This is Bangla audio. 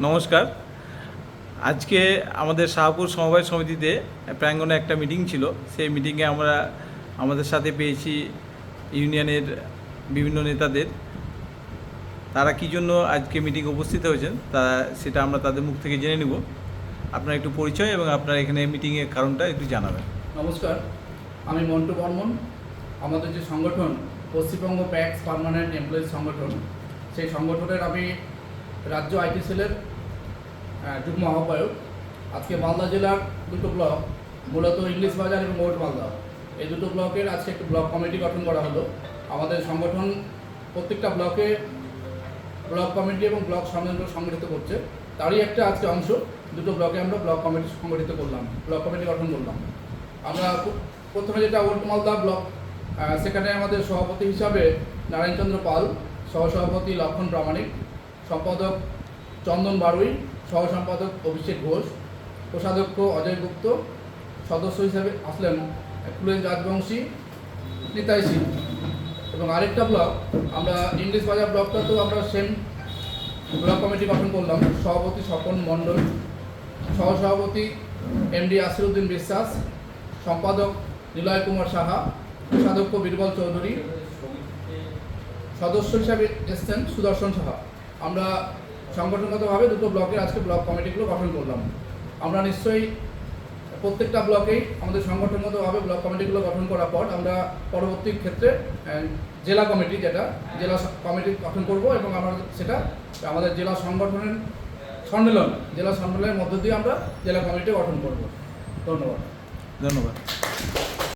নমস্কার। আজকে আমাদের শাহপুর সমবায় সমিতিতে প্রাঙ্গণে একটা মিটিং ছিল। সেই মিটিংয়ে আমরা আমাদের সাথে পেয়েছি ইউনিয়নের বিভিন্ন নেতাদের। তারা কী জন্য আজকে মিটিং উপস্থিত হয়েছেন, তা সেটা আমরা তাদের মুখ থেকে জেনে নেব। আপনার একটু পরিচয় এবং আপনার এখানে মিটিংয়ের কারণটা একটু জানাবেন। নমস্কার, আমি মন্টু বর্মন। আমাদের যে সংগঠন, পশ্চিমবঙ্গ প্যাক্স পার্মানেন্ট এমপ্লয়িজ সংগঠন, সেই সংগঠনের আমি রাজ্য আইটি সেলের যুগ্ম আহ্বায়ক। আজকে মালদা জেলার দুটো ব্লক, মূলত ইংলিশ বাজার এবং ওল্ড মালদা। এই দুটো ব্লকের আজকে একটি ব্লক কমিটি গঠন করা হলো। আমাদের সংগঠন প্রত্যেকটা ব্লকে ব্লক কমিটি এবং ব্লক সম্মেলন সংগঠিত করছে। তারই একটা আজকে অংশ। দুটো ব্লকে আমরা ব্লক কমিটি সংগঠিত করলাম, ব্লক কমিটি গঠন করলাম। আমরা প্রথমে যেটা ওল্ড মালদা ব্লক সেখানে আমাদের সভাপতি হিসাবে নারায়ণচন্দ্র পাল, সহসভাপতি লক্ষণ প্রামাণিক সম্পাদক চন্দন বারুই, সহ সম্পাদক অভিষেক ঘোষ, কোষাধ্যক্ষ অজয় গুপ্ত, সদস্য হিসেবে আসলেন কুলেন রাজবংশী নিতাই সিং। এবং আরেকটা ব্লক, আমরা ইংলিশ বাজার ব্লকটা তো আমরা সেম ব্লক কমিটি গঠন করলাম, সভাপতি স্বপন মণ্ডল, সহসভাপতি এমডি আসিরুদ্দিন বিশ্বাস, সম্পাদক নিলয় কুমার সাহা, কোষাধ্যক্ষ বীরবল চৌধুরী, সদস্য হিসাবে এসছেন সুদর্শন সাহা। আমরা সংগঠনগতভাবে দুটো ব্লকের আজকে ব্লক কমিটিগুলো গঠন করলাম। আমরা নিশ্চয়ই প্রত্যেকটা ব্লকেই আমাদের সংগঠনগতভাবে ব্লক কমিটিগুলো গঠন করার পর আমরা পরবর্তী ক্ষেত্রে জেলা কমিটি যেটা, জেলা কমিটি গঠন করব এবং আমরা সেটা আমাদের জেলা সংগঠনের সম্মেলন, জেলা সম্মেলনের মধ্য দিয়ে আমরা জেলা কমিটি গঠন করব। ধন্যবাদ। ধন্যবাদ।